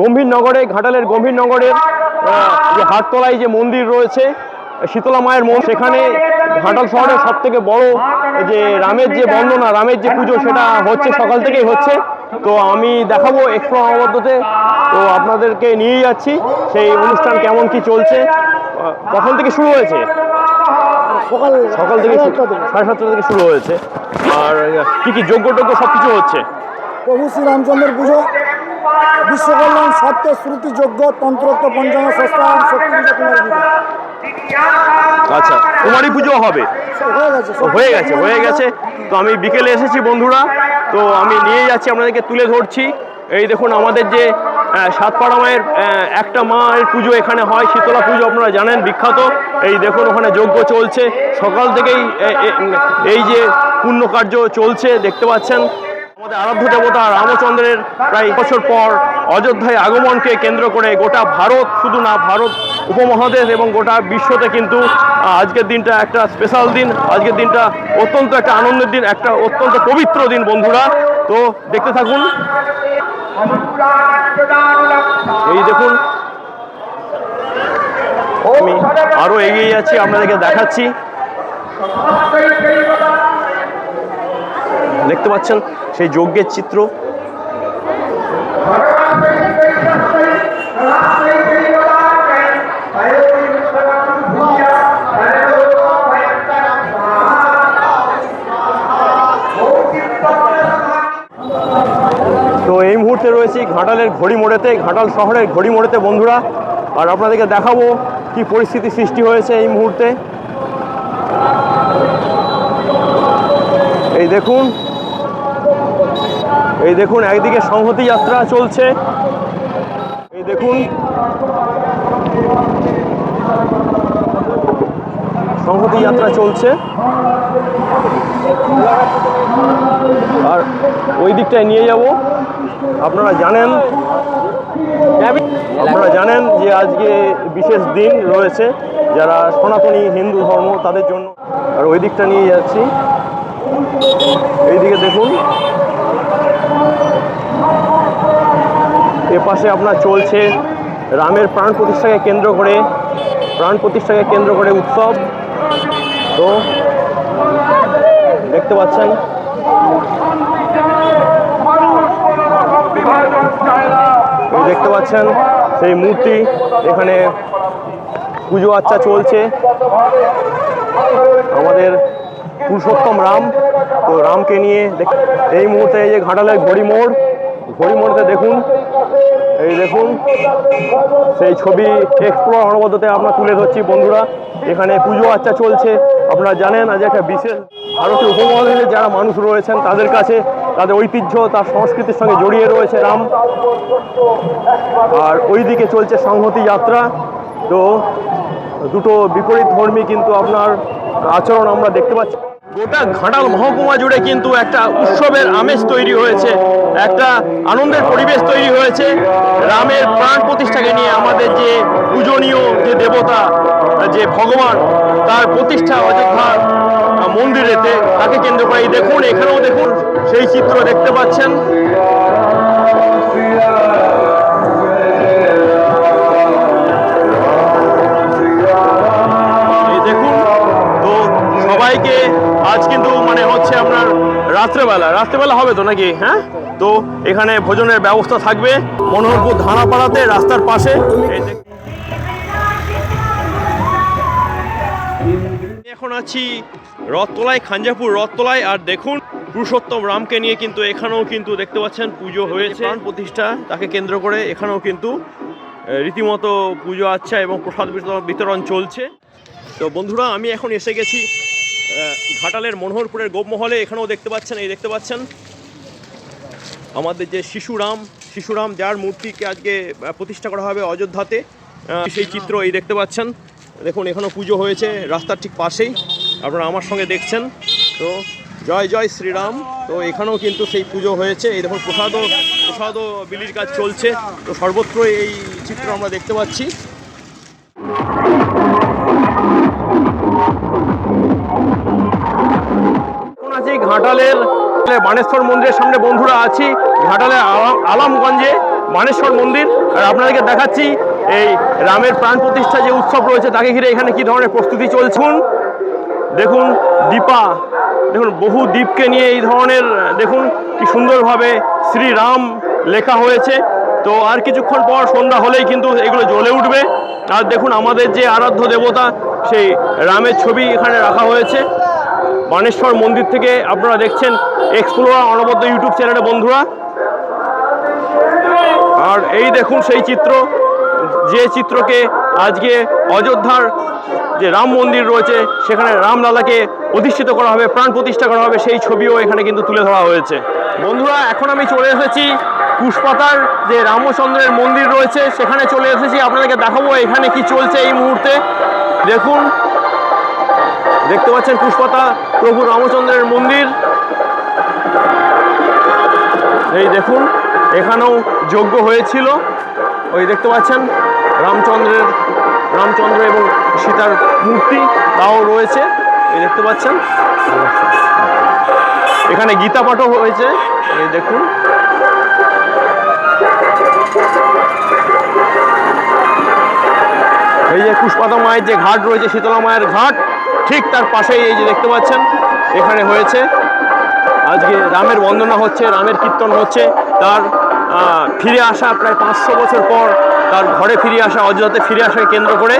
গম্ভীরনগরে ঘাটালের গম্ভীরনগরের যে হাটতলায় যে মন্দির রয়েছে শীতলা মায়ের মন্দির সেখানে ঘাটাল শহরের সব থেকে বড় যে রামের যে বন্দনা রামের যে পুজো সেটা হচ্ছে সকাল থেকেই হচ্ছে। তো আমি দেখাবো একটু আমাবদ্ধতে তো আপনাদেরকে নিয়ে যাচ্ছি সেই অনুষ্ঠান কেমন কি চলছে কখন থেকে শুরু হয়েছে? সকাল সকাল থেকে সাড়ে সাতটা থেকে। শুরু হয়েছে। আর কি কি যোগ্য টোগ্য সব কিছু হচ্ছে? প্রভু শ্রীরামচন্দ্রের পুজো বিশ্বকল্যাণ সত্য শ্রুতি যজ্ঞ তন্ত্রত্ব পঞ্চম পুজো আচ্ছা কুমারী পুজো হবে। হয়ে গেছে হয়ে গেছে তো আমি বিকেলে এসেছি বন্ধুরা। তো আমি নিয়ে যাচ্ছি আপনাদেরকে তুলে ধরছি। এই দেখুন আমাদের যে সাতপাড়া মায়ের একটা মায়ের পুজো এখানে হয় শীতলা পুজো আপনারা জানেন বিখ্যাত। এই দেখুন ওখানে যজ্ঞ চলছে। সকাল থেকেই এই যে পুণ্য কার্য চলছে দেখতে পাচ্ছেন। আমাদের আরাধ্য দেবতা রামচন্দ্রের প্রায় বছর পর অযোধ্যায় আগমনকে কেন্দ্র করে গোটা ভারত, শুধু না ভারত উপমহাদেশ এবং গোটা বিশ্বতে কিন্তু আজকের দিনটা একটা স্পেশাল দিন, আজকের দিনটা অত্যন্ত একটা আনন্দের দিন, একটা অত্যন্ত পবিত্র দিন বন্ধুরা। তো দেখতে থাকুন। এই দেখুন, আমি আরও এগিয়ে যাচ্ছি, আপনাদেরকে দেখাচ্ছি। দেখতে পাচ্ছেন সেই যজ্ঞের চিত্র। তো এই মুহূর্তে রয়েছি ঘাটালের ঘড়ি মোড়েতে, ঘাটাল শহরের ঘড়ি মোড়েতে বন্ধুরা। আর আপনাদেরকে দেখাবো কি পরিস্থিতি সৃষ্টি হয়েছে এই মুহূর্তে। এই দেখুন এই দেখুন, একদিকে সংহতি যাত্রা চলছে। এই দেখুন, সংহতি যাত্রা চলছে। আর ওই দিকটায় নিয়ে যাব। আপনারা জানেন আপনারা জানেন যে আজকে বিশেষ দিন রয়েছে। যারা সনাতনী হিন্দু ধর্ম, তাদের জন্য। আর ওই দিকটা নিয়ে যাচ্ছি। এইদিকে দেখুন এ পাশে আপনার চলছে রামের প্রাণ প্রতিষ্ঠাকে কেন্দ্র করে, প্রাণ প্রতিষ্ঠাকে কেন্দ্র করে উৎসব। তো, দেখতে পাচ্ছেন। দেখতে পাচ্ছেন সেই মূর্তি, এখানে পুজো আচ্চা চলছে। আমাদের পুরুষোত্তম রাম, তো রামকে নিয়ে এই মুহূর্তে এই যে ঘাটালের ঘড়ি মোড়, ঘড়ি মোড়তে দেখুন। এই দেখুন, সেই ছবি এক্সপ্লোর অনবদ্যতে আমরা তুলে ধরছি, বন্ধুরা। এখানে পুজো আচ্চা চলছে। আপনারা জানেন, আজ একটা বিশেষ ভারতীয় উপমহাদেশের যারা মানুষ রয়েছেন, তাদের কাছে তাদের ঐতিহ্য, তার সংস্কৃতির সঙ্গে জড়িয়ে রয়েছে রাম। আর ওইদিকে চলছে সংহতি যাত্রা। তো দুটো বিপরীত ধর্মী কিন্তু আপনার আচরণ আমরা দেখতে পাচ্ছি। গোটা ঘাটাল মহকুমা জুড়ে কিন্তু একটা উৎসবের আমেজ তৈরি হয়েছে, একটা আনন্দের পরিবেশ তৈরি হয়েছে। রামের প্রাণ প্রতিষ্ঠাকে নিয়ে আমাদের যে পূজনীয় যে দেবতা, যে ভগবান, তার প্রতিষ্ঠা অযোধ্যার মন্দিরেতে তাকে কেন্দ্র করে দেখুন, এখানেও দেখুন, সেই চিত্র দেখতে পাচ্ছেন। দেখুন, তো সবাইকে আজ কিন্তু মানে হচ্ছে আপনার রাত্রেবেলা। রাত্রেবেলা হবে তো নাকি? হ্যাঁ? তো এখানে ভোজনের ব্যবস্থা থাকবে। মনোহরপুর ধানাপাড়াতে রাস্তার পাশে। এখন আছি রথতলায়, খাঞ্জাপুর রথতলায়। আর দেখুন, পুরুষোত্তম রামকে নিয়ে কিন্তু এখানেও কিন্তু দেখতে পাচ্ছেন, পুজো হয়েছে। প্রাণ প্রতিষ্ঠা তাকে কেন্দ্র করে এখানেও কিন্তু রীতিমতো পুজো আচ্ছা এবং প্রসাদ বিতরণ- চলছে। তো বন্ধুরা, আমি এখন এসে গেছি ঘাটালের মনোহরপুরের গোপমহলে এখানেও দেখতে পাচ্ছেন, এই দেখতে পাচ্ছেন। আমাদের যে শিশুরাম শিশুরাম, যার মূর্তিকে আজকে প্রতিষ্ঠা করা হবে অযোধ্যাতে সেই চিত্র এই দেখতে পাচ্ছেন। দেখুন, এখানেও পুজো হয়েছে, রাস্তার ঠিক পাশেই। আপনারা আমার সঙ্গে দেখছেন। তো জয় জয় শ্রীরাম। তো এখানেও কিন্তু সেই পুজো হয়েছে। এই দেখুন, প্রসাদও প্রসাদও বিলির কাজ চলছে। তো সর্বত্রই এই চিত্র আমরা দেখতে পাচ্ছি। ঘাটালের বানেশ্বর মন্দিরের সামনে বন্ধুরা আছি ঘাটালের আলাম- আলামগঞ্জে বানেশ্বর মন্দির। আর আপনাদেরকে দেখাচ্ছি, এই রামের প্রাণ প্রতিষ্ঠা যে উৎসব রয়েছে, তাকে ঘিরে এখানে কি ধরনের প্রস্তুতি চলছুন? দেখুন, দীপা, দেখুন, বহু দ্বীপকে নিয়ে এই ধরনের, দেখুন, কি সুন্দরভাবে শ্রীরাম লেখা হয়েছে। তো আর কিছুক্ষণ পর সন্ধ্যা হলেই কিন্তু এগুলো জ্বলে উঠবে। আর দেখুন, আমাদের যে আরাধ্য দেবতা, সেই রামের ছবি এখানে রাখা হয়েছে। বানেশ্বর মন্দির থেকে আপনারা দেখছেন এক্সপ্লোরা অনবদ্য ইউটিউব চ্যানেলে বন্ধুরা। আর এই দেখুন সেই চিত্র, যে চিত্রকে আজকে অযোধ্যার যে রাম মন্দির রয়েছে, সেখানে রামলালাকে অধিষ্ঠিত করা হবে, প্রাণ প্রতিষ্ঠা করা হবে, সেই ছবিও এখানে কিন্তু তুলে ধরা হয়েছে। বন্ধুরা, এখন আমি চলে এসেছি পুষ্পাতার যে রামচন্দ্রের মন্দির রয়েছে, সেখানে চলে এসেছি। আপনাদেরকে দেখাবো এখানে কি চলছে এই মুহূর্তে। দেখুন দেখতে পাচ্ছেন পুষ্পতা প্রভু রামচন্দ্রের মন্দির। এই দেখুন, এখানেও যজ্ঞ হয়েছিল। ওই দেখতে পাচ্ছেন, রামচন্দ্রের, রামচন্দ্র এবং সীতার মূর্তি তাও রয়েছে। এই দেখতে পাচ্ছেন। এখানে গীতা পাঠও হয়েছে। এই দেখুন। এই যে পুষ্পাতা মায়ের যে ঘাট রয়েছে, শীতলা মায়ের ঘাট ঠিক তার পাশেই এই যে দেখতে পাচ্ছেন, এখানে হয়েছে। আজকে রামের বন্দনা হচ্ছে, রামের কীর্তন হচ্ছে। তার ফিরে আসা প্রায় পাঁচশো বছর পর তার ঘরে ফিরে আসা অযোধ্যাতে ফিরে আসার কেন্দ্র করে।